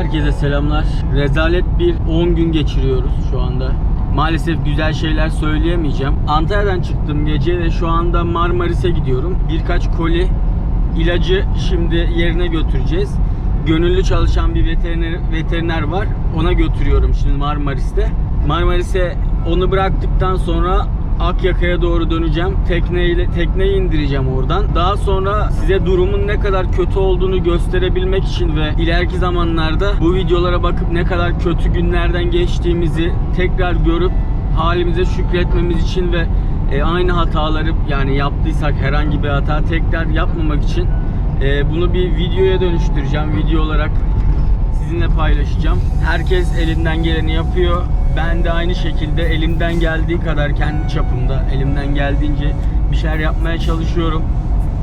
Herkese selamlar. Rezalet bir 10 gün geçiriyoruz şu anda. Maalesef güzel şeyler söyleyemeyeceğim. Antalya'dan çıktım gece ve şu anda Marmaris'e gidiyorum. Birkaç koli ilacı şimdi yerine götüreceğiz. Gönüllü çalışan bir veteriner, veteriner var. Ona götürüyorum şimdi Marmaris'te. Marmaris'e onu bıraktıktan sonra Akyaka'ya doğru döneceğim. Tekneyle tekneyi indireceğim oradan. Daha sonra size durumun ne kadar kötü olduğunu gösterebilmek için ve ileriki zamanlarda bu videolara bakıp ne kadar kötü günlerden geçtiğimizi tekrar görüp halimize şükretmemiz için ve e, aynı hataları yani yaptıysak herhangi bir hata tekrar yapmamak için e, bunu bir videoya dönüştüreceğim. Video olarak sizinle paylaşacağım. Herkes elinden geleni yapıyor. Ben de aynı şekilde elimden geldiği kadar kendi çapımda elimden geldiğince bir şeyler yapmaya çalışıyorum.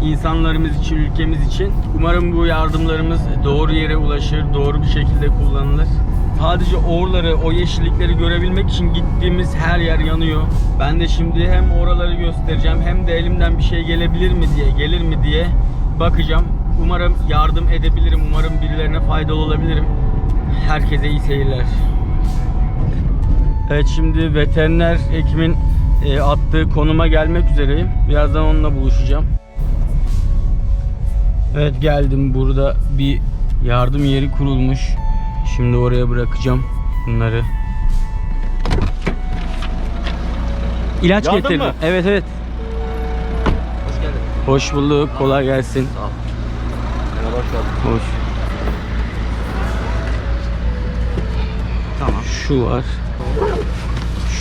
İnsanlarımız için, ülkemiz için. Umarım bu yardımlarımız doğru yere ulaşır, doğru bir şekilde kullanılır. Sadece oraları, o yeşillikleri görebilmek için gittiğimiz her yer yanıyor. Ben de şimdi hem oraları göstereceğim hem de elimden bir şey gelebilir mi diye, gelir mi diye bakacağım. Umarım yardım edebilirim. Umarım birilerine faydalı olabilirim. Herkese iyi seyirler. Evet şimdi veteriner hekimin e, attığı konuma gelmek üzereyim. Birazdan onunla buluşacağım. Evet geldim. Burada bir yardım yeri kurulmuş. Şimdi oraya bırakacağım bunları. İlaç Yardın getirdim. mı? Evet evet. Hoş geldin. Hoş bulduk. Kolay gelsin. Sağ ol. Merhaba, hoş. Hoş. Tamam. Şu var.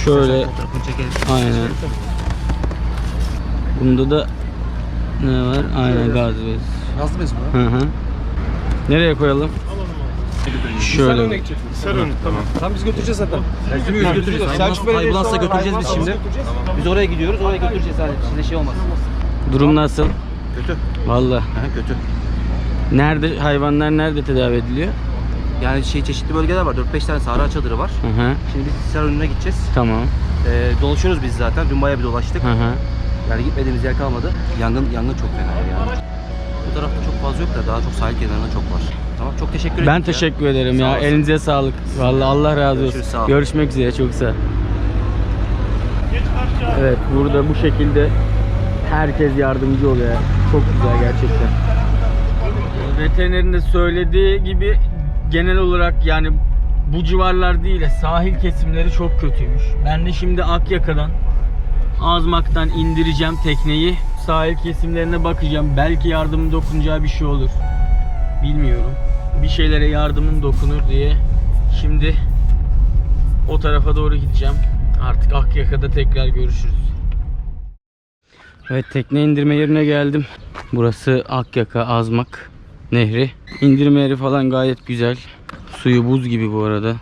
Şöyle aynen. Bunda da ne var? Aynen gaz bez. Nazlı bez mi? Hı hı. Nereye koyalım? Şöyle. Sarın tamam. Tam biz götüreceğiz zaten. Biz götüreceğiz. Selçuk Belediyesi Ambulansla götüreceğiz biz şimdi. Biz oraya gidiyoruz, oraya götüreceğiz hani size şey olmaz. Durum nasıl? Kötü. Valla. Kötü. Nerede hayvanlar nerede tedavi ediliyor? Yani şey çeşitli bölgeler var. 4-5 tane sahra çadırı var. Hı hı. Şimdi biz Hisar önüne gideceğiz. Tamam. Ee, dolaşıyoruz biz zaten. Dün bayağı bir dolaştık. Hı hı. Yani gitmediğimiz yer kalmadı. Yangın yangın çok fena yani. Bu tarafta çok fazla yok da daha çok sahil kenarında çok var. Tamam çok teşekkür ederim. Ben teşekkür ederim Sağ ya. Elinize sağlık. Vallahi Allah razı olsun. Görüşürüz, sağ ol. Görüşmek üzere. Çok sağ. Evet burada bu şekilde herkes yardımcı oluyor. Çok güzel gerçekten. Veterinerin de söylediği gibi genel olarak yani bu civarlar değil de sahil kesimleri çok kötüymüş. Ben de şimdi Akyaka'dan Azmak'tan indireceğim tekneyi. Sahil kesimlerine bakacağım. Belki yardımın dokunacağı bir şey olur. Bilmiyorum. Bir şeylere yardımın dokunur diye şimdi o tarafa doğru gideceğim. Artık Akyaka'da tekrar görüşürüz. Evet tekne indirme yerine geldim. Burası Akyaka Azmak Nehri. İndirme yeri falan gayet güzel. Suyu buz gibi bu arada.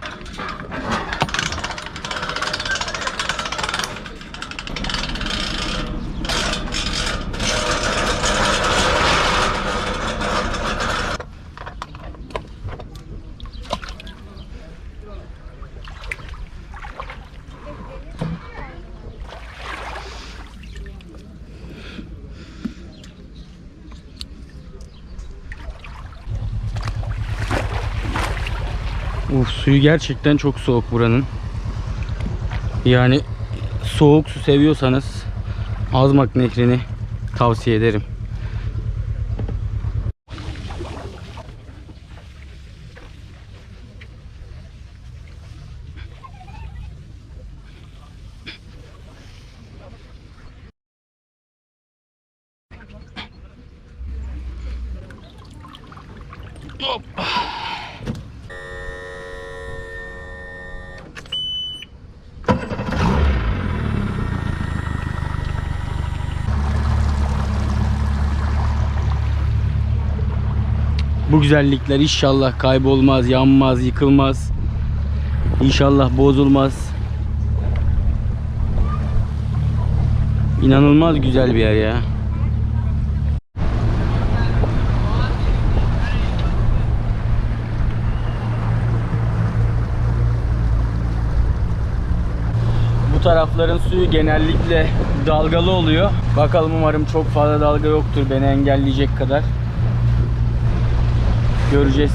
Suyu gerçekten çok soğuk buranın. Yani soğuk su seviyorsanız Azmak Nehri'ni tavsiye ederim. Güzellikler inşallah kaybolmaz, yanmaz, yıkılmaz. İnşallah bozulmaz. İnanılmaz güzel bir yer ya. Bu tarafların suyu genellikle dalgalı oluyor. Bakalım umarım çok fazla dalga yoktur beni engelleyecek kadar. Göreceğiz.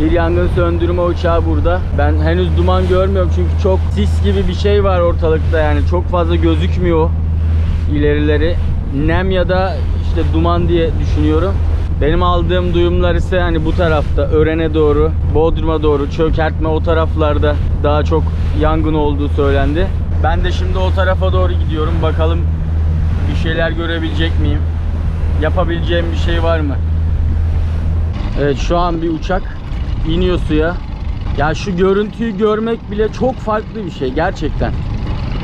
Bir yangın söndürme uçağı burada. Ben henüz duman görmüyorum çünkü çok sis gibi bir şey var ortalıkta yani çok fazla gözükmüyor ilerileri. Nem ya da işte duman diye düşünüyorum. Benim aldığım duyumlar ise hani bu tarafta Ören'e doğru, Bodrum'a doğru, Çökertme o taraflarda daha çok yangın olduğu söylendi. Ben de şimdi o tarafa doğru gidiyorum. Bakalım bir şeyler görebilecek miyim? Yapabileceğim bir şey var mı? Evet şu an bir uçak iniyor suya. Ya şu görüntüyü görmek bile çok farklı bir şey gerçekten.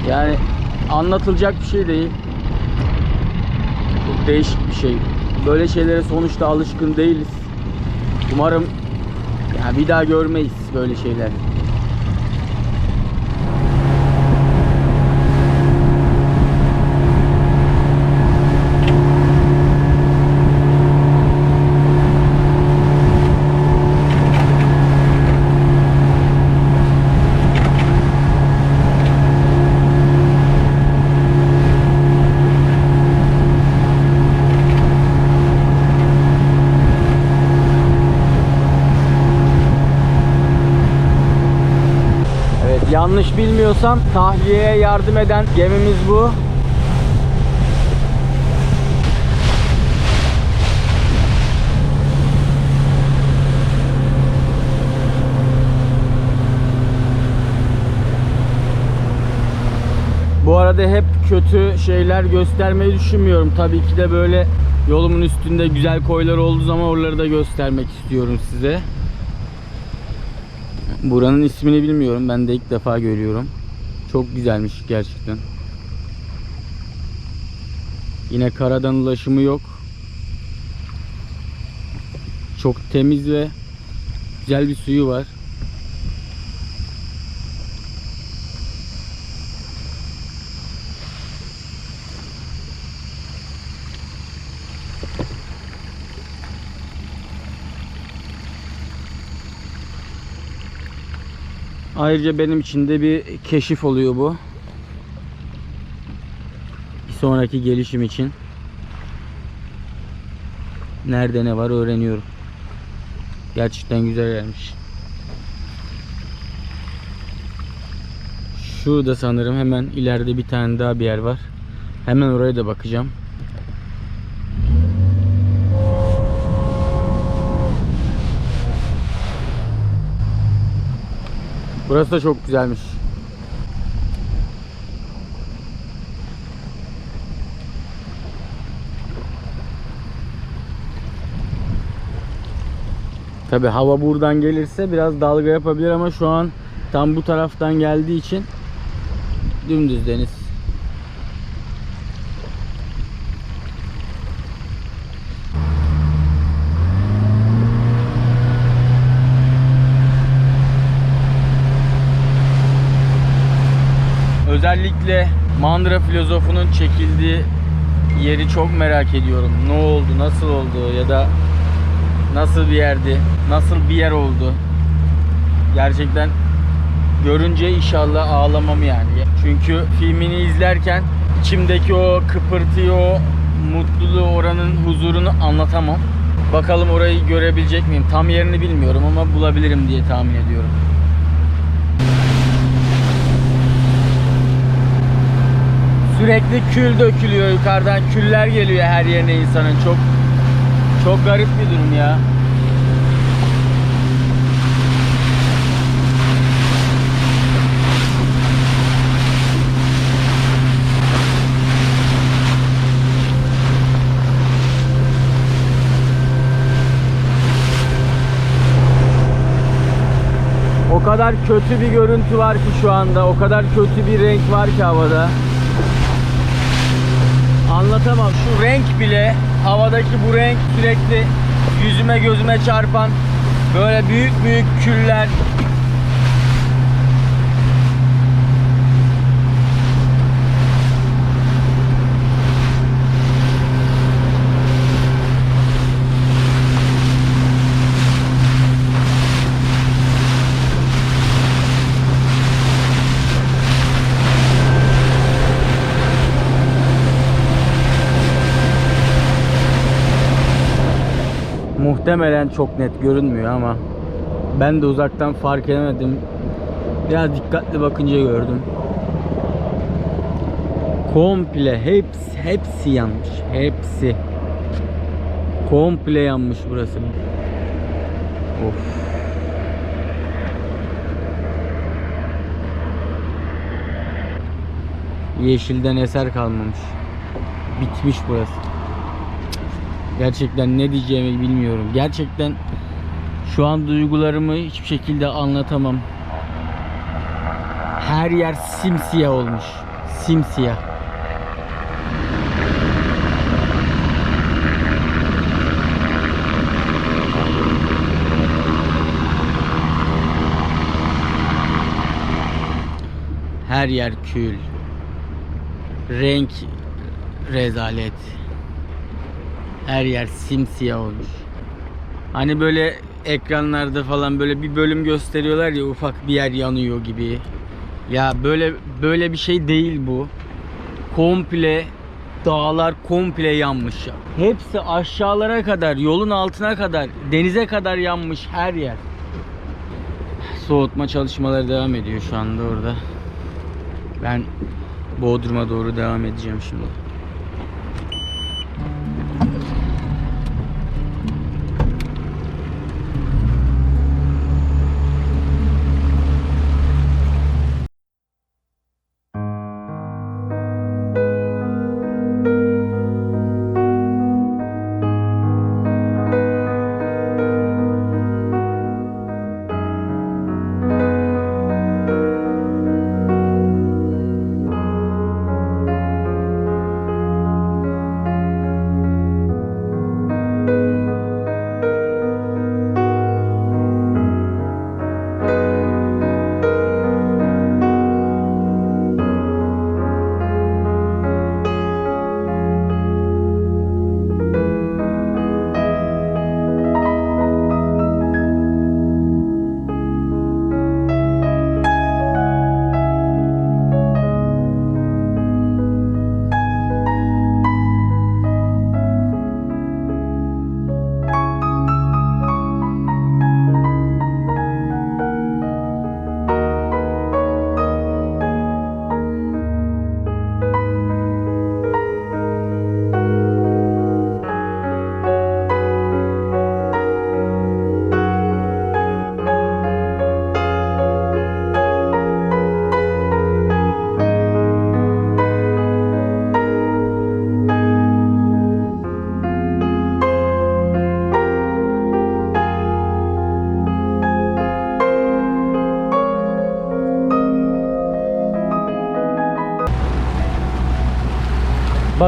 Yani anlatılacak bir şey değil. Çok değişik bir şey. Böyle şeylere sonuçta alışkın değiliz. Umarım ya bir daha görmeyiz böyle şeyler. Evet yanlış bilmiyorsam tahliyeye yardım eden gemimiz bu. Bu arada hep kötü şeyler göstermeyi düşünmüyorum. Tabii ki de böyle yolumun üstünde güzel koylar olduğu zaman oraları da göstermek istiyorum size. Buranın ismini bilmiyorum. Ben de ilk defa görüyorum. Çok güzelmiş gerçekten. Yine karadan ulaşımı yok. Çok temiz ve güzel bir suyu var. Ayrıca benim için de bir keşif oluyor bu. Bir sonraki gelişim için. Nerede ne var öğreniyorum. Gerçekten güzel gelmiş. Şurada sanırım hemen ileride bir tane daha bir yer var. Hemen oraya da bakacağım. Burası da çok güzelmiş. Tabi hava buradan gelirse biraz dalga yapabilir ama şu an tam bu taraftan geldiği için dümdüz deniz. Özellikle Mandıra filozofunun çekildiği yeri çok merak ediyorum. Ne oldu, nasıl oldu ya da nasıl bir yerdi, nasıl bir yer oldu. Gerçekten görünce inşallah ağlamam yani. Çünkü filmini izlerken içimdeki o kıpırtıyı, o mutluluğu, oranın huzurunu anlatamam. Bakalım orayı görebilecek miyim? Tam yerini bilmiyorum ama bulabilirim diye tahmin ediyorum. Sürekli kül dökülüyor yukarıdan. Küller geliyor her yerine insanın. Çok çok garip bir durum ya. O kadar kötü bir görüntü var ki şu anda. O kadar kötü bir renk var ki havada. Anlatamam. Şu renk bile havadaki bu renk sürekli yüzüme gözüme çarpan böyle büyük büyük küller. Muhtemelen çok net görünmüyor ama Ben de uzaktan fark edemedim. Biraz dikkatli bakınca gördüm. Komple hepsi hepsi yanmış. Hepsi. Komple yanmış burası. Of. Yeşilden eser kalmamış. Bitmiş burası. Gerçekten ne diyeceğimi bilmiyorum. Gerçekten şu an duygularımı hiçbir şekilde anlatamam. Her yer simsiyah olmuş. Simsiyah. Her yer kül. Renk rezalet. Her yer simsiyah olmuş. Hani böyle ekranlarda falan böyle bir bölüm gösteriyorlar ya ufak bir yer yanıyor gibi. Ya böyle böyle bir şey değil bu. Komple dağlar komple yanmış ya. Hepsi aşağılara kadar, yolun altına kadar, denize kadar yanmış her yer. Soğutma çalışmaları devam ediyor şu anda orada. Ben Bodrum'a doğru devam edeceğim şimdi.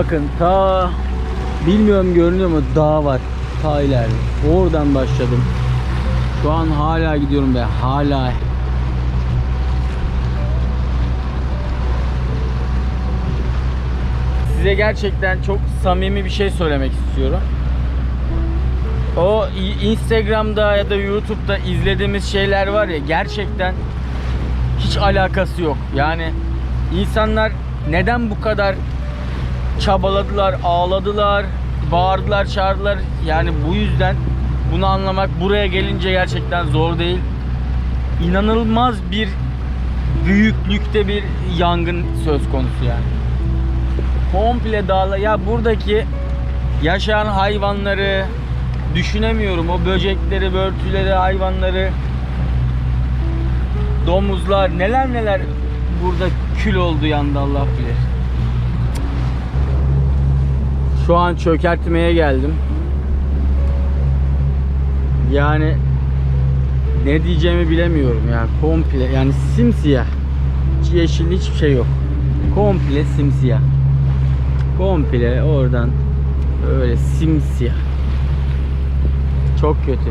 Bakın ta bilmiyorum görünüyor mu dağ var ta ileride. Oradan başladım. Şu an hala gidiyorum ve hala Size gerçekten çok samimi bir şey söylemek istiyorum. O Instagram'da ya da YouTube'da izlediğimiz şeyler var ya gerçekten hiç alakası yok. Yani insanlar neden bu kadar çabaladılar, ağladılar, bağırdılar, çağırdılar. Yani bu yüzden bunu anlamak buraya gelince gerçekten zor değil. İnanılmaz bir büyüklükte bir yangın söz konusu yani. Komple dağla ya buradaki yaşayan hayvanları düşünemiyorum. O böcekleri, börtüleri, hayvanları domuzlar neler neler burada kül oldu yandı Allah bilir. Şu an çökertmeye geldim. Yani ne diyeceğimi bilemiyorum ya. Komple yani simsiyah. Hiç yeşil hiçbir şey yok. Komple simsiyah. Komple oradan öyle simsiyah. Çok kötü.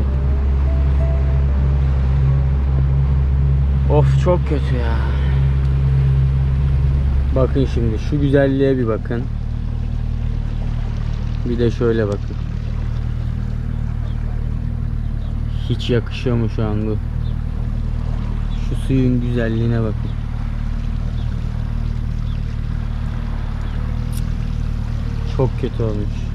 Of çok kötü ya. Bakın şimdi şu güzelliğe bir bakın. Bir de şöyle bakın. Hiç yakışıyor mu şu an bu? Şu suyun güzelliğine bakın. Çok kötü olmuş.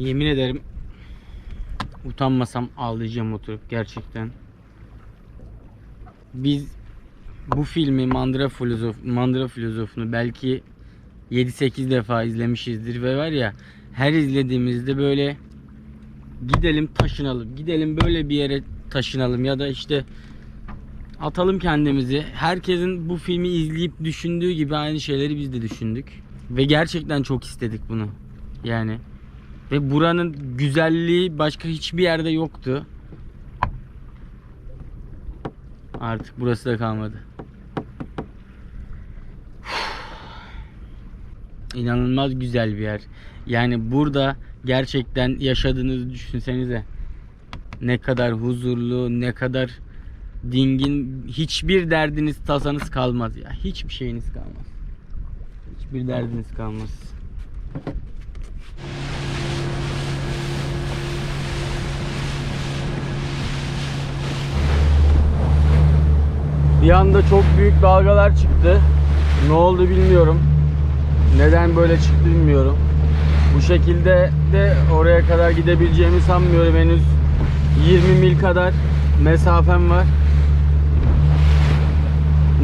Yemin ederim utanmasam ağlayacağım oturup gerçekten. Biz bu filmi Mandıra Filozof Mandıra Filozofunu belki 7-8 defa izlemişizdir ve var ya her izlediğimizde böyle gidelim taşınalım. Gidelim böyle bir yere taşınalım ya da işte atalım kendimizi. Herkesin bu filmi izleyip düşündüğü gibi aynı şeyleri biz de düşündük. Ve gerçekten çok istedik bunu. Yani ve buranın güzelliği başka hiçbir yerde yoktu. Artık burası da kalmadı. İnanılmaz güzel bir yer. Yani burada gerçekten yaşadığınızı düşünsenize. Ne kadar huzurlu, ne kadar dingin, hiçbir derdiniz, tasanız kalmaz ya. Hiçbir şeyiniz kalmaz. Hiçbir derdiniz kalmaz. Bir anda çok büyük dalgalar çıktı. Ne oldu bilmiyorum. Neden böyle çıktı bilmiyorum. Bu şekilde de oraya kadar gidebileceğimi sanmıyorum henüz. 20 mil kadar mesafem var.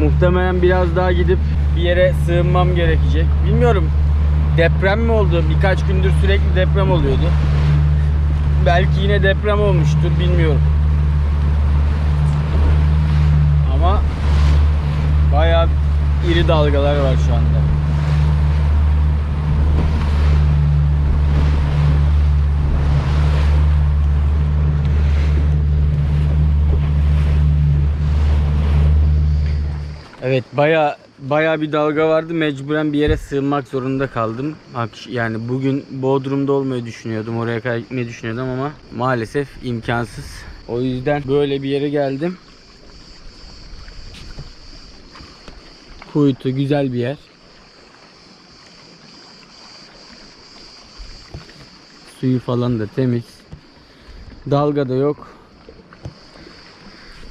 Muhtemelen biraz daha gidip bir yere sığınmam gerekecek. Bilmiyorum. Deprem mi oldu? Birkaç gündür sürekli deprem oluyordu. Belki yine deprem olmuştur bilmiyorum. Ama bayağı iri dalgalar var şu anda. Evet baya baya bir dalga vardı. Mecburen bir yere sığınmak zorunda kaldım. Yani bugün Bodrum'da olmayı düşünüyordum. Oraya kadar düşünüyordum ama maalesef imkansız. O yüzden böyle bir yere geldim. Kuytu güzel bir yer. Suyu falan da temiz. Dalga da yok.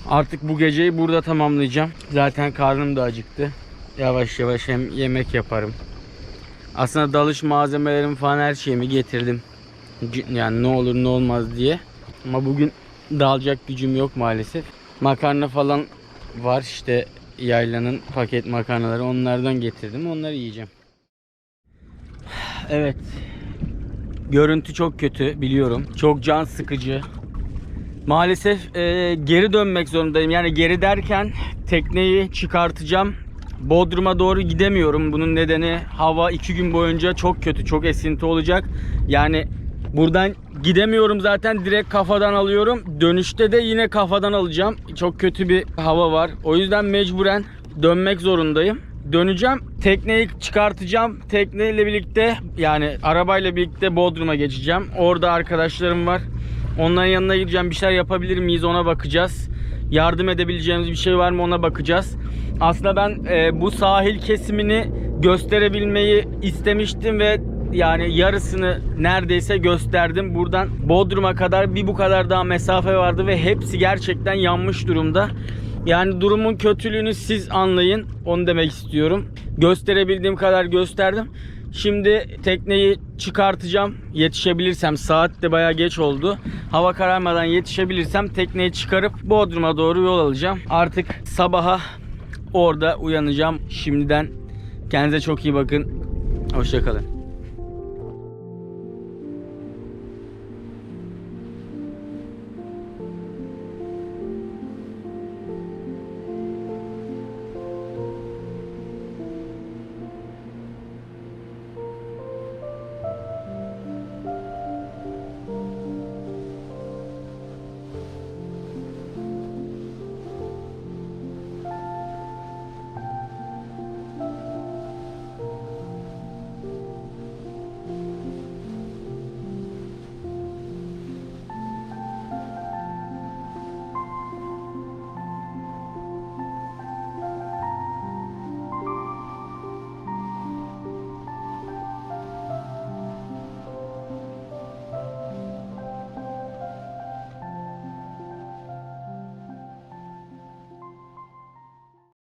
Artık bu geceyi burada tamamlayacağım. Zaten karnım da acıktı. Yavaş yavaş hem yemek yaparım. Aslında dalış malzemelerim falan her şeyimi getirdim. Yani ne olur ne olmaz diye. Ama bugün dalacak gücüm yok maalesef. Makarna falan var işte yaylanın paket makarnaları onlardan getirdim. Onları yiyeceğim. Evet. Görüntü çok kötü biliyorum. Çok can sıkıcı. Maalesef e, geri dönmek zorundayım. Yani geri derken tekneyi çıkartacağım. Bodrum'a doğru gidemiyorum. Bunun nedeni hava iki gün boyunca çok kötü, çok esinti olacak. Yani buradan gidemiyorum zaten direkt kafadan alıyorum. Dönüşte de yine kafadan alacağım. Çok kötü bir hava var. O yüzden mecburen dönmek zorundayım. Döneceğim. Tekneyi çıkartacağım. Tekneyle birlikte yani arabayla birlikte Bodrum'a geçeceğim. Orada arkadaşlarım var. Onların yanına gideceğim. Bir şeyler yapabilir miyiz ona bakacağız. Yardım edebileceğimiz bir şey var mı ona bakacağız. Aslında ben e, bu sahil kesimini gösterebilmeyi istemiştim ve yani yarısını neredeyse gösterdim. Buradan Bodrum'a kadar bir bu kadar daha mesafe vardı ve hepsi gerçekten yanmış durumda. Yani durumun kötülüğünü siz anlayın. Onu demek istiyorum. Gösterebildiğim kadar gösterdim. Şimdi tekneyi çıkartacağım. Yetişebilirsem saat de bayağı geç oldu. Hava kararmadan yetişebilirsem tekneyi çıkarıp Bodrum'a doğru yol alacağım. Artık sabaha orada uyanacağım. Şimdiden kendinize çok iyi bakın. Hoşçakalın.